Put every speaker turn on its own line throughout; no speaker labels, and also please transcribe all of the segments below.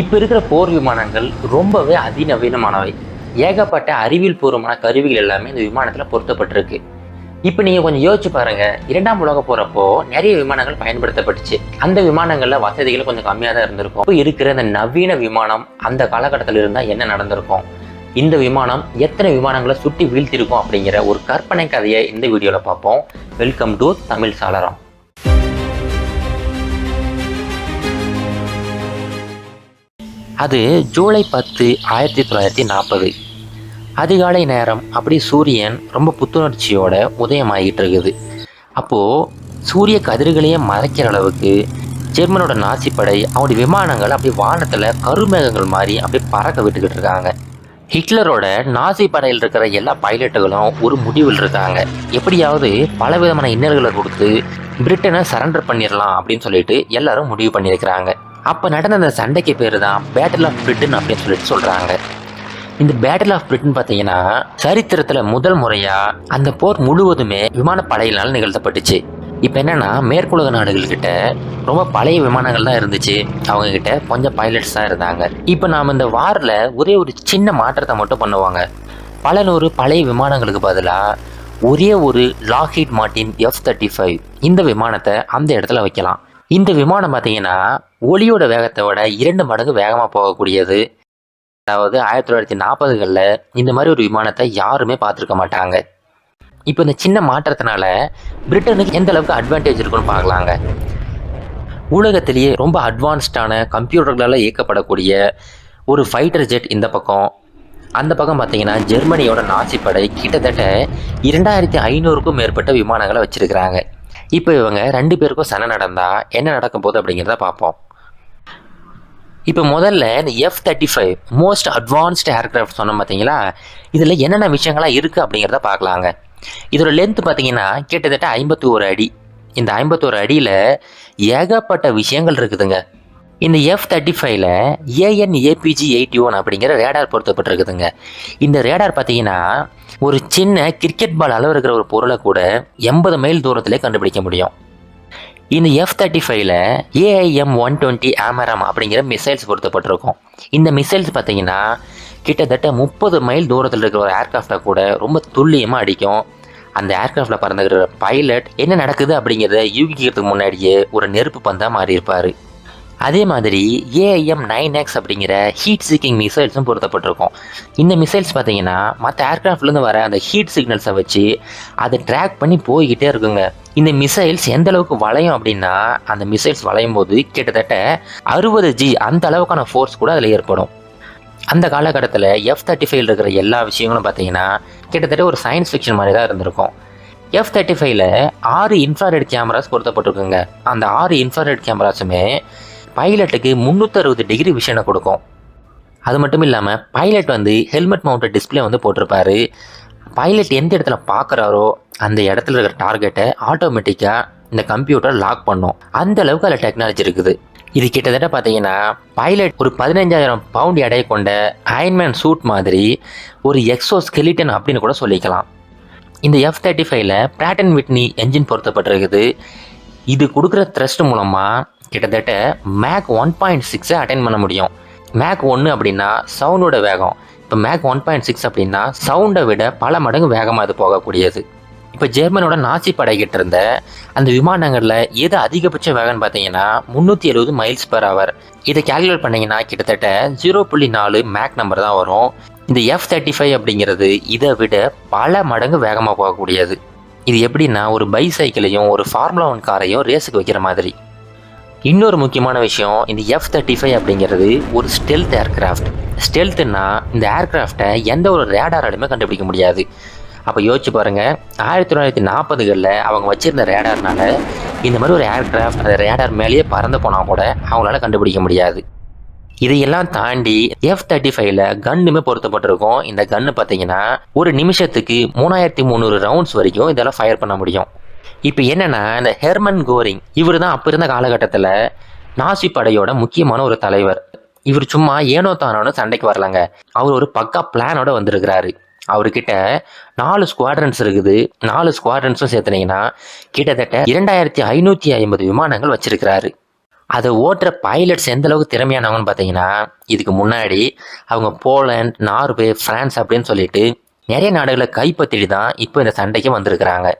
இப்போ இருக்கிற போர் விமானங்கள் ரொம்பவே அதிநவீனமானவை. ஏகப்பட்ட அறிவியல் பூர்வமான கருவிகள் எல்லாமே இந்த விமானத்தில் பொருத்தப்பட்டிருக்கு. இப்போ நீங்கள் கொஞ்சம் யோசிச்சு பாருங்கள் இரண்டாம் உலக போகிறப்போ நிறைய விமானங்கள் பயன்படுத்தப்பட்டுச்சு. அந்த விமானங்களில் வசதிகள் கொஞ்சம் கம்மியாக தான் இருந்திருக்கும். இப்போ இருக்கிற இந்த நவீன விமானம் அந்த காலகட்டத்தில் இருந்தால் என்ன நடந்திருக்கும்? இந்த விமானம் எத்தனை விமானங்களை சுட்டி வீழ்த்திருக்கும் அப்படிங்கிற ஒரு கற்பனை கதையை இந்த வீடியோவில் பார்ப்போம். வெல்கம் டு தமிழ் சாளரம். அது ஜூலை பத்து ஆயிரத்தி தொள்ளாயிரத்தி நாற்பது. அதிகாலை நேரம் அப்படி சூரியன் ரொம்ப புத்துணர்ச்சியோட உதயமாகிட்டு இருக்குது அப்போது சூரிய கதிர்களையே மறைக்கிற அளவுக்கு ஜெர்மனோட நாசிப்படை அவனுடைய விமானங்கள் அப்படி வானத்தில் கருமேகங்கள் மாதிரி அப்படியே பறக்க விட்டுக்கிட்டு இருக்காங்க ஹிட்லரோட நாசி படையில் இருக்கிற எல்லா பைலட்டுகளும் ஒரு முடிவில் இருக்காங்க. எப்படியாவது பல விதமான இன்னல்களை கொடுத்து பிரிட்டனை சரண்டர் பண்ணிடலாம் அப்படின்னு சொல்லிட்டு எல்லாரும் முடிவு பண்ணியிருக்கிறாங்க. அப்போ நடந்த அந்த சண்டைக்கு பேர் தான் பேட்டில் ஆஃப் பிரிட்டன் அப்படின்னு சொல்லிட்டு சொல்கிறாங்க இந்த பேட்டில் ஆஃப் பிரிட்டன் பார்த்தீங்கன்னா சரித்திரத்தில் முதல் முறையாக அந்த போர் முழுவதுமே விமானப்படையினால் நிகழ்த்தப்பட்டுச்சு. இப்போ என்னன்னா மேற்குலக நாடுகள்கிட்ட ரொம்ப பழைய விமானங்கள் தான் இருந்துச்சு. அவங்க கிட்ட கொஞ்சம் பைலட்ஸ் தான் இருந்தாங்க. இப்போ நாம் இந்த வாரில் ஒரே ஒரு சின்ன மாற்றத்தை மட்டும் பண்ணுவாங்க. பல நூறு பழைய விமானங்களுக்கு பதிலாக ஒரே ஒரு Lockheed Martin F thirty five இந்த விமானத்தை அந்த இடத்துல வைக்கலாம். இந்த விமானம் பார்த்தீங்கன்னா ஒளியோட வேகத்தை விட இரண்டு மடங்கு வேகமாக போகக்கூடியது. அதாவது ஆயிரத்தி தொள்ளாயிரத்தி நாற்பதுகளில் இந்த மாதிரி ஒரு விமானத்தை யாருமே பார்த்துருக்க மாட்டாங்க. இப்போ இந்த சின்ன மாற்றத்தினால பிரிட்டனுக்கு எந்த அளவுக்கு அட்வான்டேஜ் இருக்குன்னு பார்க்கலாங்க. உலகத்திலேயே ரொம்ப அட்வான்ஸ்டான கம்ப்யூட்டர்களால் இயக்கப்படக்கூடிய ஒரு ஃபைட்டர் ஜெட் இந்த பக்கம். அந்த பக்கம் பார்த்தீங்கன்னா ஜெர்மனியோட நாசிப்படை கிட்டத்தட்ட இரண்டாயிரத்தி ஐநூறுக்கும் மேற்பட்ட விமானங்களை வச்சுருக்கிறாங்க. இப்போ இவங்க ரெண்டு பேருக்கும் சண்டை நடந்தால் என்ன நடக்கும் போகுது அப்படிங்கிறத பார்ப்போம். இப்போ முதல்ல இந்த F thirty five most advanced aircraft சொன்னோம் பார்த்தீங்களா? இதில் என்னென்ன விஷயங்களாக இருக்குது அப்படிங்கிறத பார்க்கலாங்க. இதோட லென்த் பார்த்தீங்கன்னா கிட்டத்தட்ட ஐம்பத்தி ஒரு அடி. இந்த ஐம்பத்தோரு அடியில் ஏகப்பட்ட விஷயங்கள் இருக்குதுங்க. இந்த எஃப் தேர்ட்டி ஃபைவ்ல ஏஎன் ஏபிஜி எயிட்டி ஒன் அப்படிங்கிற ரேடார் பொருத்தப்பட்டிருக்குதுங்க. இந்த ரேடார் பார்த்தீங்கன்னா ஒரு சின்ன கிரிக்கெட் பால் அளவு இருக்கிற ஒரு பொருளை கூட எண்பது மைல் தூரத்திலே கண்டுபிடிக்க முடியும். இந்த எஃப் தேர்ட்டி ஃபைவ்ல ஏஐஎம் ஒன் டுவெண்ட்டி ஆமரம் அப்படிங்கிற மிசைல்ஸ் பொருத்தப்பட்டிருக்கும். இந்த மிசைல்ஸ் பார்த்தீங்கன்னா கிட்டத்தட்ட முப்பது மைல் தூரத்தில் இருக்கிற ஒரு ஏர்கிராஃப்டை கூட ரொம்ப துல்லியமாக அடிக்கும். அந்த ஏர்கிராஃப்டில் பறந்துக்கிற பைலட் என்ன நடக்குது அப்படிங்கிறத யூகிக்கிறதுக்கு முன்னாடியே ஒரு நெருப்பு பந்தாக மாறி இருப்பார் அதே மாதிரி ஏஐஎம் நைன் எக்ஸ் அப்படிங்கிற ஹீட் சீக்கிங் மிசைல்ஸும் பொருத்தப்பட்டிருக்கும். இந்த மிசைல்ஸ் பார்த்தீங்கன்னா மற்ற ஏர்க்ராஃப்ட்லேருந்து வர அந்த ஹீட் சிக்னல்ஸை வச்சு அதை ட்ராக் பண்ணி போய்கிட்டே இருக்குங்க. இந்த மிசைல்ஸ் எந்த அளவுக்கு வளையும் அப்படின்னா அந்த மிசைல்ஸ் வளையும் போது கிட்டத்தட்ட அறுபது ஜி அந்த அளவுக்கான ஃபோர்ஸ் கூட அதில் ஏற்படும். அந்த காலகட்டத்தில் எஃப் தேர்ட்டி ஃபைவ் இருக்கிற எல்லா விஷயங்களும் பார்த்தீங்கன்னா கிட்டத்தட்ட ஒரு சயின்ஸ் ஃபிக்ஷன் மாதிரி தான் இருந்திருக்கும். எஃப் தேர்ட்டி ஃபைவ்ல ஆறு இன்ஃப்ராரெட் கேமராஸ் பொருத்தப்பட்டிருக்குங்க. அந்த ஆறு இன்ஃப்ராரெட் கேமராஸுமே பைலட்டுக்கு முந்நூற்றறுபது டிகிரி விஷனை கொடுக்கும். அது மட்டும் இல்லாமல் பைலட் வந்து ஹெல்மெட் மவுண்டட் டிஸ்பிளே வந்து போட்டிருப்பாரு. பைலட் எந்த இடத்துல பார்க்குறாரோ அந்த இடத்துல இருக்கிற டார்கெட்டை ஆட்டோமேட்டிக்காக இந்த கம்ப்யூட்டர் லாக் பண்ணும். அந்த அளவுக்கு அதில் டெக்னாலஜி இருக்குது. இது கிட்டத்தட்ட பார்த்தீங்கன்னா பைலட் ஒரு பதினஞ்சாயிரம் பவுண்ட் எடை கொண்ட அயன்மேன் சூட் மாதிரி ஒரு எக்ஸோ ஸ்கெலிட்டன் அப்படின்னு கூட சொல்லிக்கலாம். இந்த எஃப் தேர்ட்டி ஃபைவ்ல பிராட்டன் விட்னி என்ஜின் பொருத்தப்பட்டிருக்குது. இது கொடுக்குற த்ரெஸ்ட் மூலமாக கிட்டத்தட்ட மேக் ஒன் பாயிண்ட் சிக்ஸை அட்டைன் பண்ண முடியும். மேக் ஒன்று அப்படின்னா சவுண்டோட வேகம். இப்போ மேக் ஒன் பாயிண்ட் சிக்ஸ் அப்படின்னா சவுண்டை விட பல மடங்கு வேகமாக அது போகக்கூடியது. இப்போ ஜெர்மனோட நாசி படைகிட்டு இருந்த அந்த விமானங்களில் எது அதிகபட்ச வேகம்னு பார்த்தீங்கன்னா முந்நூற்றி எழுபது மைல்ஸ் பர் ஹவர் இதை கேல்குலேட் பண்ணீங்கன்னா கிட்டத்தட்ட ஜீரோ புள்ளி நாலு மேக் நம்பர் தான் வரும். இந்த எஃப் தேர்ட்டி ஃபைவ் அப்படிங்கிறது இதை விட பல மடங்கு வேகமாக போகக்கூடியது. இது எப்படின்னா ஒரு பைசைக்கிளையும் ஒரு ஃபார்முலா ஒன் காரையும் ரேஸுக்கு வைக்கிற மாதிரி. இன்னொரு முக்கியமான விஷயம் இந்த எஃப் தேர்ட்டி ஃபைவ் அப்படிங்கிறது ஒரு ஸ்டெல்த் ஏர்கிராஃப்ட் ஸ்டெல்த்துன்னா இந்த ஏர்கிராஃப்டை எந்த ஒரு ரேடாராலுமே கண்டுபிடிக்க முடியாது. அப்போ யோசிச்சு பாருங்க ஆயிரத்தி தொள்ளாயிரத்தி நாற்பதுகளில் அவங்க வச்சுருந்த ரேடார்னால இந்த மாதிரி ஒரு ஏர்கிராஃப்ட் அந்த ரேடார் மேலேயே பறந்து போனால் கூட அவங்களால கண்டுபிடிக்க முடியாது. இதையெல்லாம் தாண்டி எஃப் தேர்ட்டி ஃபைவ்ல கன்னுமே பொருத்தப்பட்டிருக்கும். இந்த கன்னு பார்த்தீங்கன்னா ஒரு நிமிஷத்துக்கு மூணாயிரத்தி முந்நூறு ரவுண்ட்ஸ் வரைக்கும் இதெல்லாம் ஃபயர் பண்ண முடியும். இப்போ என்னென்னா இந்த ஹெர்மன் கோரிங் இவர் தான் அப்போ இருந்த காலகட்டத்தில் நாசி படையோட முக்கியமான ஒரு தலைவர். இவர் சும்மா ஏனோ தானோன்னு சண்டைக்கு வரலங்க. அவர் ஒரு பக்கா பிளானோட வந்திருக்கிறாரு. அவர்கிட்ட நாலு ஸ்குவாட்ரன்ஸ் இருக்குது. நாலு ஸ்குவாட்ரன்ஸும் சேர்த்துனீங்கன்னா கிட்டத்தட்ட இரண்டாயிரத்தி ஐநூற்றி ஐம்பது விமானங்கள் வச்சிருக்கிறாரு. அதை ஓட்டுற பைலட்ஸ் எந்த அளவுக்கு திறமையானவங்கன்னு பார்த்தீங்கன்னா இதுக்கு முன்னாடி அவங்க போலண்ட் நார்வே ஃப்ரான்ஸ் அப்படின்னு சொல்லிட்டு நிறைய நாடுகளை கைப்பற்றி தான் இப்போ இந்த சண்டைக்கு வந்திருக்கிறாங்க.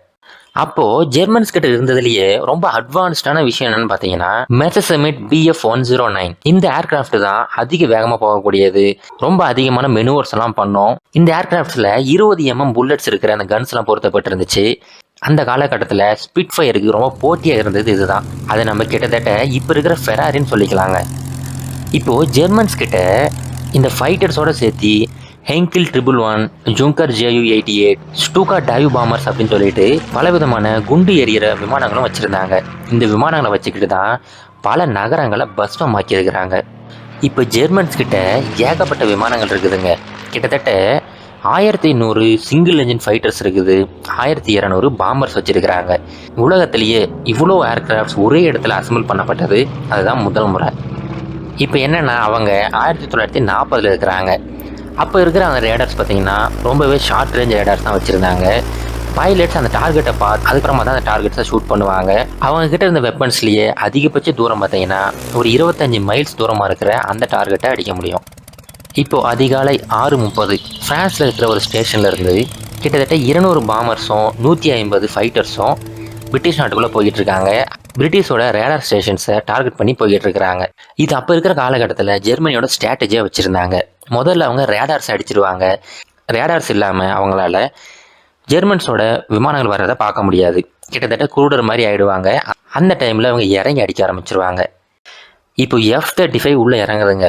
அப்போ ஜெர்மன்ஸ் கிட்ட இருந்ததுலயே ரொம்ப அட்வான்ஸ்டான விஷயம் என்னன்னு பார்த்தீங்கன்னா Messerschmitt BF one zero nine இந்த ஏர்கிராஃப்ட் தான் அதிக வேகமாக போகக்கூடியது. ரொம்ப அதிகமான மெனுவர்ஸ் எல்லாம் பண்ணோம். இந்த ஏர்கிராஃப்ட்ல இருபது எம்எம் புல்லட்ஸ் இருக்கிற அந்த கன்ஸ் எல்லாம் பொருத்தப்பட்டிருந்துச்சு. அந்த காலகட்டத்தில் ஸ்பிட் ஃபயருக்கு ரொம்ப போட்டியாக இருந்தது இதுதான். அதை நம்ம கிட்டத்தட்ட இப்போ இருக்கிற ஃபெராரின்னு சொல்லிக்கலாங்க. இப்போ ஜெர்மன்ஸ் கிட்ட இந்த ஃபைட்டர்ஸோடு சேர்த்து Heinkel triple one Junker JU eighty eight Stuka dive bombers அப்படின்னு சொல்லிட்டு பலவிதமான குண்டு எறிகிற விமானங்களும் வச்சுருந்தாங்க. இந்த விமானங்களை வச்சுக்கிட்டு தான் பல நகரங்களை பஸ்மமாக்கியிருக்கிறாங்க. இப்போ ஜெர்மன்ஸ் கிட்ட ஏகப்பட்ட விமானங்கள் இருக்குதுங்க. கிட்டத்தட்ட ஆயிரத்தி நூறு சிங்கிள் என்ஜின் ஃபைட்டர்ஸ் இருக்குது. ஆயிரத்தி இரநூறு பாம்பர்ஸ் வச்சுருக்கிறாங்க. உலகத்திலேயே இவ்வளோ ஏர்கிராஃப்ட்ஸ் ஒரே இடத்துல அசம்பிள் பண்ணப்பட்டது. அதுதான் முதல் முறை. இப்போ என்னென்னா அவங்க ஆயிரத்தி தொள்ளாயிரத்தி நாற்பதில் இருக்கிறாங்க. அப்போ இருக்கிற அந்த ரேடர்ஸ் பார்த்தீங்கன்னா ரொம்பவே ஷார்ட் ரேஞ்ச் ரேடர்ஸ் தான் வச்சுருந்தாங்க. பைலட்ஸ் அந்த டார்கெட்டை பார்த்து அதுக்கப்புறமா தான் அந்த டார்கெட்ஸை ஷூட் பண்ணுவாங்க. அவங்க கிட்ட இருந்த வெப்பன்ஸ்லேயே அதிகபட்ச தூரம் பார்த்தீங்கன்னா ஒரு இருபத்தஞ்சி மைல்ஸ் தூரமாக இருக்கிற அந்த டார்கெட்டை அடிக்க முடியும். இப்போது அதிகாலை ஆறு முப்பது ஃப்ரான்ஸில் இருக்கிற ஒரு ஸ்டேஷனில் இருந்து கிட்டத்தட்ட இருநூறு பாமர்ஸும் நூற்றி ஐம்பது ஃபைட்டர்ஸும் பிரிட்டிஷ் நாட்டுக்குள்ளே போய்கிட்டு இருக்காங்க. பிரிட்டிஷோட ரேடார் ஸ்டேஷன்ஸை டார்கெட் பண்ணி போய்கிட்டு இருக்கிறாங்க இது அப்போ இருக்கிற காலகட்டத்தில் ஜெர்மனியோட ஸ்ட்ராட்டஜியாக வச்சுருந்தாங்க. முதல்ல அவங்க ரேடார்ஸ் அடிச்சிருவாங்க. ரேடார்ஸ் இல்லாமல் அவங்களால ஜெர்மன்ஸோட விமானங்கள் வர்றதை பார்க்க முடியாது. கிட்டத்தட்ட குருடர் மாதிரி ஆயிடுவாங்க. அந்த டைமில் அவங்க இறங்கி அடிக்க ஆரம்பிச்சிருவாங்க. இப்போ எஃப் தேர்ட்டி ஃபைவ் உள்ளே இறங்குதுங்க.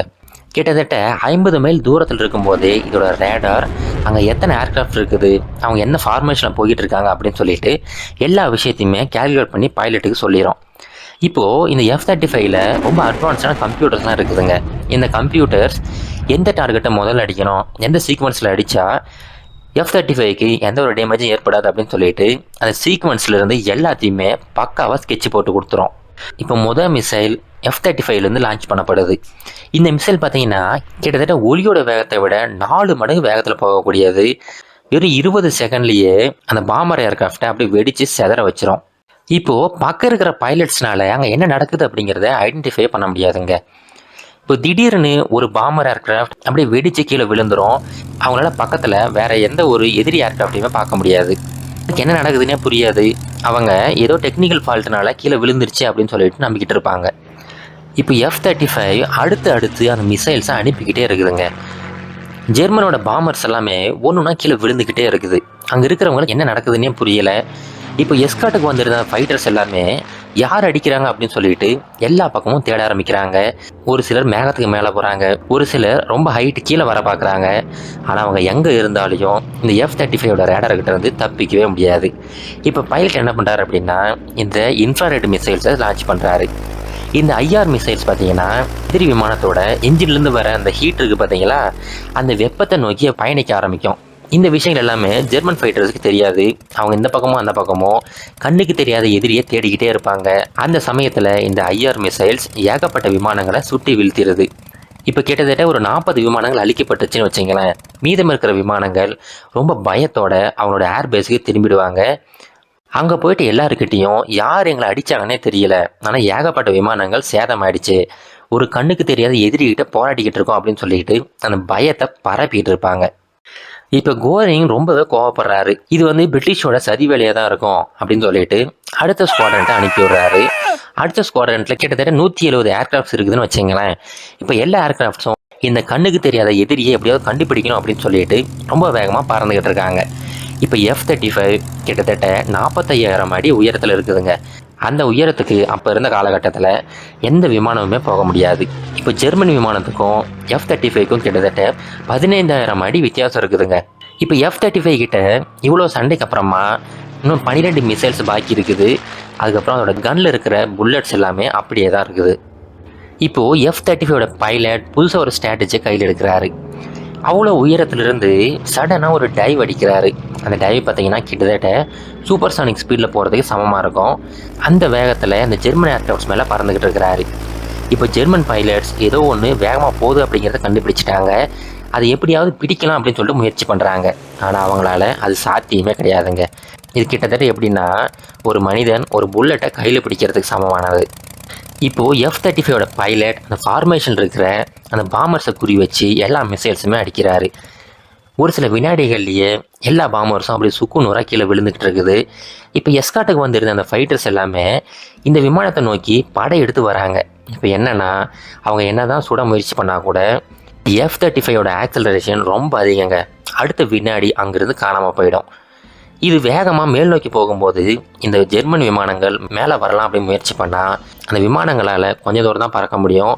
கிட்டத்தட்ட ஐம்பது மைல் தூரத்தில் இருக்கும்போதே இதோட ரேடார் அங்கே எத்தனை ஏர்க்ராஃப்ட் இருக்குது அவங்க என்ன ஃபார்மேஷனில் போய்கிட்டு இருக்காங்க அப்படின்னு சொல்லிட்டு எல்லா விஷயத்தையுமே கேல்குலேட் பண்ணி பைலட்டுக்கு சொல்லிடும் இப்போது இந்த எஃப் தேர்ட்டி ஃபைவ்ல ரொம்ப அட்வான்ஸான கம்ப்யூட்டர்ஸ்லாம் இருக்குதுங்க. இந்த கம்ப்யூட்டர்ஸ் எந்த டார்கெட்டை முதல்ல அடிக்கணும் எந்த சீக்வன்ஸில் அடித்தா எஃப் தேர்ட்டி ஃபைவ்க்கு எந்த ஒரு டேமேஜும் ஏற்படாது அப்படின்னு சொல்லிட்டு அந்த சீக்வன்ஸ்லேருந்து எல்லாத்தையுமே பக்காவாக ஸ்கெட்ச் போட்டு கொடுத்துரும். இப்போ முதல் மிசைல் எஃப் தேர்ட்டி ஃபைவ்லேருந்து லான்ச் பண்ணப்படுது. இந்த மிசைல் பார்த்தீங்கன்னா கிட்டத்தட்ட ஒளியோட வேகத்தை விட நாலு மடங்கு வேகத்தில் போகக்கூடியது. வெறும் இருபது செகண்ட்லேயே அந்த பாமர் ஏர்கிராஃப்டை அப்படி வெடித்து செதற வச்சிரும். இப்போது பக்கம் இருக்கிற பைலட்ஸ்னால அங்கே என்ன நடக்குது அப்படிங்கிறத ஐடென்டிஃபை பண்ண முடியாதுங்க. இப்போ திடீர்னு ஒரு பாமர் ஏர்கிராஃப்ட் அப்படியே வெடிச்சு கீழே விழுந்துரும். அவங்களால பக்கத்தில் வேற எந்த ஒரு எதிரி ஏர்கிராஃப்டையுமே பார்க்க முடியாது. அதுக்கு என்ன நடக்குதுன்னே புரியாது. அவங்க ஏதோ டெக்னிக்கல் ஃபால்ட்னால கீழே விழுந்துருச்சு அப்படின்னு சொல்லிட்டு நம்பிக்கிட்டு இருப்பாங்க. இப்போ எஃப் தேர்ட்டி ஃபைவ் அடுத்து அடுத்து அந்த மிசைல்ஸை அனுப்பிக்கிட்டே இருக்குதுங்க. ஜெர்மனோட பாமர்ஸ் எல்லாமே ஒன்றுனா கீழே விழுந்துக்கிட்டே இருக்குது. அங்கே இருக்கிறவங்களுக்கு என்ன நடக்குதுன்னே புரியலை. இப்போ எஸ்காட்டுக்கு வந்திருந்த ஃபைட்டர்ஸ் எல்லாமே யார் அடிக்கிறாங்க அப்படின்னு சொல்லிட்டு எல்லா பக்கமும் தேட ஆரம்பிக்கிறாங்க. ஒரு சிலர் மேகத்துக்கு மேலே போகிறாங்க ஒரு சிலர் ரொம்ப ஹைட்டு கீழே வர பார்க்குறாங்க ஆனால் அவங்க எங்கே இருந்தாலையும் இந்த எஃப் தேர்ட்டி ஃபைவோட ரேடர்கிட்ட இருந்து தப்பிக்கவே முடியாது. இப்போ பைலட் என்ன பண்ணுறாரு அப்படின்னா இந்த இன்ஃப்ராரெட் மிசைல்ஸை லான்ச் பண்ணுறாரு இந்த ஐஆர் மிசைல்ஸ் பார்த்தீங்கன்னா எதிரி விமானத்தோட இன்ஜின்லேருந்து வர அந்த ஹீட் இருக்குது பார்த்தீங்களா? அந்த வெப்பத்தை நோக்கி பயணிக்க ஆரம்பிக்கும். இந்த விஷயங்கள் எல்லாமே ஜெர்மன் ஃபைட்டர்ஸ்க்கு தெரியாது. அவங்க இந்த பக்கமோ அந்த பக்கமோ கண்ணுக்கு தெரியாத எதிரியை தேடிக்கிட்டே இருப்பாங்க. அந்த சமயத்தில் இந்த ஐஆர் மிசைல்ஸ் ஏகப்பட்ட விமானங்களை சுட்டி வீழ்த்திடுது. இப்போ கிட்டத்தட்ட ஒரு நாற்பது விமானங்கள் அழிக்கப்பட்டுச்சுன்னு வச்சுங்களேன். மீதம் இருக்கிற விமானங்கள் ரொம்ப பயத்தோட அவங்களோட ஏர்பேஸுக்கு திரும்பிடுவாங்க. அங்கே போயிட்டு எல்லாருக்கிட்டேயும் யார் எங்களை அடித்தாங்கன்னே தெரியல. ஆனால் ஏகப்பட்ட விமானங்கள் சேதமாயிடுச்சு. ஒரு கண்ணுக்கு தெரியாத எதிரிகிட்ட போராடிக்கிட்டு இருக்கோம் அப்படின்னு சொல்லிட்டு அந்த பயத்தை பரப்பிட்டு இருப்பாங்க. இப்போ கோரிங் ரொம்பவே கோவப்படுறாரு. இது வந்து பிரிட்டிஷோட சதி வேலையாக தான் இருக்கும் அப்படின்னு சொல்லிட்டு அடுத்த ஸ்குவாட்ரண்ட்டை அனுப்பி விடுறாரு. அடுத்த ஸ்குவாட்ரண்ட்டில் கிட்டத்தட்ட நூற்றி எழுபது ஏர்கிராஃப்ட்ஸ் இருக்குதுன்னு வச்சுங்களேன். இப்போ எல்லா ஏர்கிராஃப்ட்ஸும் இந்த கண்ணுக்கு தெரியாத எதிரியை எப்படியாவது கண்டுபிடிக்கணும் அப்படின்னு சொல்லிட்டு ரொம்ப வேகமாக பறந்துக்கிட்டு இருக்காங்க. இப்போ எஃப் தேர்ட்டி ஃபைவ் கிட்டத்தட்ட நாற்பத்தையாயிரம் அடி உயரத்தில் இருக்குதுங்க. அந்த உயரத்துக்கு அப்போ இருந்த காலகட்டத்தில் எந்த விமானமுமே போக முடியாது. இப்போ ஜெர்மனி விமானத்துக்கும் எஃப் தேர்ட்டி ஃபைவ்க்கும் கிட்டத்தட்ட பதினைந்தாயிரம் அடி வித்தியாசம் இருக்குதுங்க. இப்போ எஃப் தேர்ட்டி ஃபைவ் கிட்ட இவ்வளோ சண்டைக்கு அப்புறமா இன்னும் பன்னிரெண்டு மிசைல்ஸ் பாக்கி இருக்குது. அதுக்கப்புறம் அதோட கன்னில் இருக்கிற புல்லட்ஸ் எல்லாமே அப்படியே தான் இருக்குது. இப்போது எஃப் தேர்ட்டி ஃபைவோட பைலட் புதுசாக ஒரு ஸ்ட்ராட்டஜியை கையில் எடுக்கிறாரு. அவ்வளோ உயரத்துலேருந்து சடனாக ஒரு டைவ் அடிக்கிறாரு. அந்த டைவ் பார்த்தீங்கன்னா கிட்டத்தட்ட சூப்பர் சானிக் ஸ்பீடில் போகிறதுக்கு சமமாக இருக்கும். அந்த வேகத்தில் அந்த ஜெர்மன் ஏர்கிராஃப்ட்ஸ் மேலே பறந்துக்கிட்டு இருக்கிறாரு. இப்போ ஜெர்மன் பைலட்ஸ் ஏதோ ஒன்று வேகமாக போகுது அப்படிங்கிறத கண்டுபிடிச்சிட்டாங்க. அதை எப்படியாவது பிடிக்கலாம் அப்படின்னு சொல்லிட்டு முயற்சி பண்ணுறாங்க ஆனால் அவங்களால அது சாத்தியமே கிடையாதுங்க. இது கிட்டத்தட்ட எப்படின்னா ஒரு மனிதன் ஒரு புல்லட்டை கையில் பிடிக்கிறதுக்கு சமமானது. இப்போது எஃப் தேர்ட்டி ஃபைவோட பைலட் அந்த ஃபார்மேஷன் இருக்கிற அந்த பாமர்ஸை குறி வச்சு எல்லா மிசைல்ஸுமே அடிக்கிறாரு. ஒரு சில வினாடிகள்லேயே எல்லா பாமர்ஸும் அப்படியே சுக்கு நூறாக கீழே விழுந்துகிட்டு இருக்குது. இப்போ எஸ்காட்டுக்கு வந்திருந்த அந்த ஃபைட்டர்ஸ் எல்லாமே இந்த விமானத்தை நோக்கி படை எடுத்து வராங்க. இப்போ என்னென்னா அவங்க என்ன தான் சுட முயற்சி பண்ணால் கூட எஃப் தேர்ட்டி ஃபைவோட ஆக்சலரேஷன் ரொம்ப அதிகங்க. அடுத்த வினாடி அங்கேருந்து காணாமல் போயிடும். இது வேகமாக மேல் நோக்கி போகும்போது இந்த ஜெர்மன் விமானங்கள் மேலே வரலாம் அப்படின்னு முயற்சி பண்ணால் அந்த விமானங்களால் கொஞ்ச தூரம் தான் பறக்க முடியும்.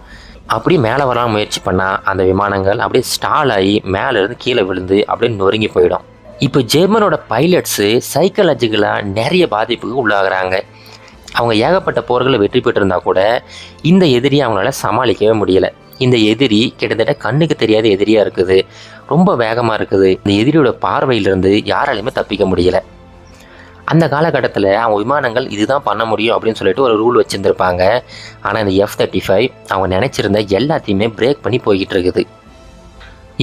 அப்படி மேலே வரலாம் முயற்சி பண்ணால் அந்த விமானங்கள் அப்படியே ஸ்டால் ஆகி மேலேருந்து கீழே விழுந்து அப்படியே நொறுங்கி போயிடும். இப்போ ஜெர்மனோட பைலட்ஸு சைக்காலஜிக்கலாக நிறைய பாதிப்புக்கு உள்ளாகிறாங்க. அவங்க ஏகப்பட்ட போர்களை வெற்றி பெற்றிருந்தா கூட இந்த எதிரியை அவங்களால சமாளிக்கவே முடியல. இந்த எதிரி கிட்டத்தட்ட கண்ணுக்கு தெரியாத எதிரியாக இருக்குது. ரொம்ப வேகமாக இருக்குது. இந்த எதிரியோட பார்வையிலிருந்து யாராலையுமே தப்பிக்க முடியல. அந்த காலகட்டத்தில் அவங்க விமானங்கள் இதுதான் பண்ண முடியும் அப்படின்னு சொல்லிட்டு ஒரு ரூல் வச்சுருந்துருப்பாங்க. ஆனால் இந்த எஃப் தேர்ட்டி ஃபைவ் அவங்க நினச்சிருந்த எல்லாத்தையுமே பிரேக் பண்ணி போய்கிட்டு இருக்குது.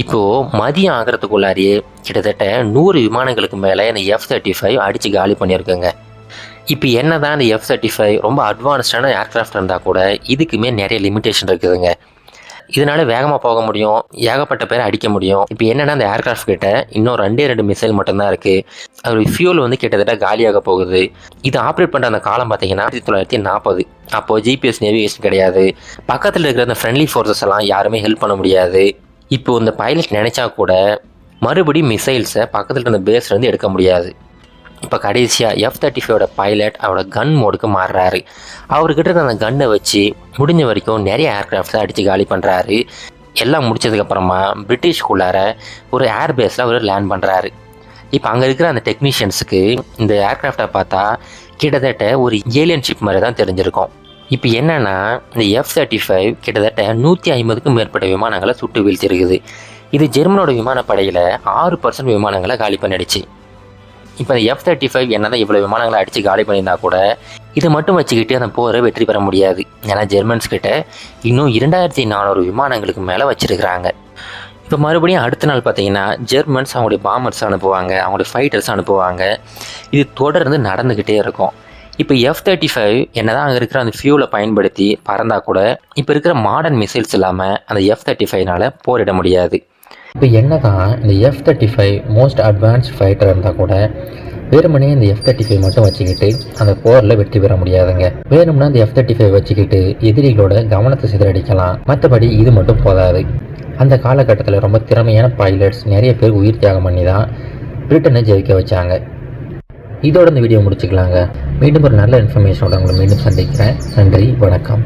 இப்போது மதியம் ஆகிறதுக்குள்ளாரியே கிட்டத்தட்ட நூறு விமானங்களுக்கு மேலே இந்த எஃப் தேர்ட்டி ஃபைவ் அடித்து காலி பண்ணியிருக்குங்க. இப்போ என்ன தான் இந்த எஃப் தேர்ட்டி ஃபைவ் ரொம்ப அட்வான்ஸ்டான ஏர்க்ராஃப்ட் இருந்தால் கூட இதுக்குமே நிறைய லிமிட்டேஷன் இருக்குதுங்க. இதனால வேகமாக போக முடியும். ஏகப்பட்ட பேரை அடிக்க முடியும். இப்போ என்னென்னா அந்த ஏர்கிராஃப்ட் கிட்ட இன்னும் ரெண்டே ரெண்டு மிசைல் மட்டும்தான் இருக்குது அதோட ஃபியூல் வந்து கிட்டத்தட்ட காலியாக போகுது. இது ஆப்ரேட் பண்ணுற அந்த காலம் பார்த்தீங்கன்னா ஆயிரத்தி தொள்ளாயிரத்தி நாற்பது அப்போது ஜிபிஎஸ் நேவிகேஷன் கிடையாது. பக்கத்தில் இருக்கிற அந்த ஃப்ரெண்ட்லி ஃபோர்ஸஸ் எல்லாம் யாருமே ஹெல்ப் பண்ண முடியாது. இப்போ இந்த பைலட் நினச்சா கூட மறுபடியும் மிசைல்ஸை பக்கத்தில் இருந்த பேஸ்லேருந்து எடுக்க முடியாது. இப்போ கடைசியாக எஃப் தேர்ட்டி ஃபைவோட பைலட் அவரோட கன் மோடுக்கு மாறுறாரு. அவர்கிட்ட இருக்க அந்த கன்னை வச்சு முடிஞ்ச வரைக்கும் நிறைய ஏர்க்ராஃப்ட்ஸை அடித்து காலி பண்ணுறாரு எல்லாம் முடிச்சதுக்கப்புறமா பிரிட்டிஷ்குள்ளார ஒரு ஏர் பேஸில் அவர் லேண்ட் பண்ணுறாரு இப்போ அங்கே இருக்கிற அந்த டெக்னீஷியன்ஸுக்கு இந்த ஏர்க்ராஃப்டை பார்த்தா கிட்டத்தட்ட ஒரு ஏலியன் ஷிப் மாதிரி தான் தெரிஞ்சிருக்கும். இப்போ என்னென்னா இந்த எஃப் தேர்ட்டி ஃபைவ் கிட்டத்தட்ட நூற்றி ஐம்பதுக்கும் மேற்பட்ட விமானங்களை சுட்டு வீழ்த்திருக்குது. இது ஜெர்மனோட விமானப்படையில் ஆறு பர்சன்ட் விமானங்களை காலி பண்ணிடுச்சு. இப்போ இந்த எஃப் தேர்ட்டி ஃபைவ் என்ன தான் இவ்வளோ விமானங்களை அடித்து காலி பண்ணியிருந்தா கூட இதை மட்டும் வச்சுக்கிட்டு அந்த போரை வெற்றி பெற முடியாது. ஏன்னா ஜெர்மன்ஸ் கிட்ட இன்னும் இரண்டாயிரத்தி நானூறு விமானங்களுக்கு மேலே வச்சுருக்கிறாங்க. இப்போ மறுபடியும் அடுத்த நாள் பார்த்தீங்கன்னா ஜெர்மன்ஸ் அவங்களுடைய பாம்பர்ஸ் அனுப்புவாங்க அவங்களுடைய ஃபைட்டர்ஸ் அனுப்புவாங்க. இது தொடர்ந்து நடந்துக்கிட்டே இருக்கும். இப்போ எஃப் தேர்ட்டி ஃபைவ் என்ன தான் அங்கே இருக்கிற அந்த ஃபியூலை பயன்படுத்தி பறந்தால் கூட இப்போ இருக்கிற மாடர்ன் மிசைல்ஸ் இல்லாமல் அந்த எஃப் தேர்ட்டி ஃபைவ்னால் போரிட முடியாது. இப்போ என்ன தான் இந்த F thirty five most advanced fighter இருந்தால் கூட வெறுமனே இந்த எஃப் தேர்ட்டி ஃபைவ் மட்டும் வச்சுக்கிட்டு அந்த போரில் வெற்றி பெற முடியாதுங்க. வேணும்னா இந்த எஃப் தேர்ட்டி ஃபைவ் வச்சுக்கிட்டு எதிரிகளோட கவனத்தை சிதறடிக்கலாம். மற்றபடி இது மட்டும் போதாது. அந்த காலகட்டத்தில் ரொம்ப திறமையான பைலட்ஸ் நிறைய பேர் உயிர் தியாகம் பண்ணி தான் பிரிட்டனை ஜெயிக்க வச்சாங்க. இதோட இந்த வீடியோ முடிச்சுக்கலாங்க. மீண்டும் ஒரு நல்ல இன்ஃபர்மேஷனோட உங்களை மீண்டும் சந்திக்கிறேன். நன்றி வணக்கம்.